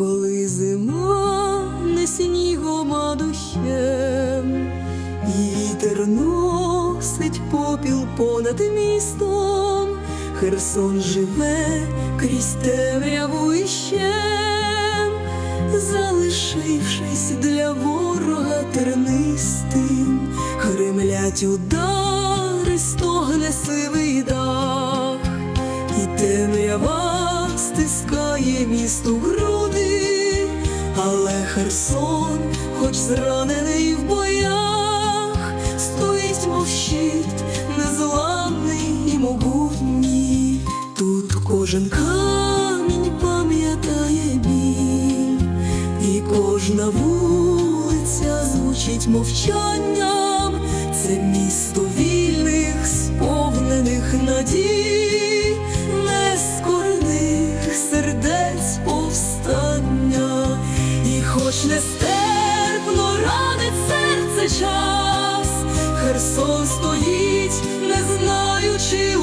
коли зима не снігом, а дощем, і вітер носить попіл понад містом, Херсон живе крізь темряву і щем, залишившись для ворога тернистим, гремлять удари, стогне сивий дах, і темрява стискає місту але Херсон, хоч зранений в боях, стоїть мов щит, незламний і могутній. Тут кожен камінь пам'ятає біль, і кожна вулиця звучить мовчанням. Це місто хоч нестерпно ранить серце час, Херсон стоїть, не знаючи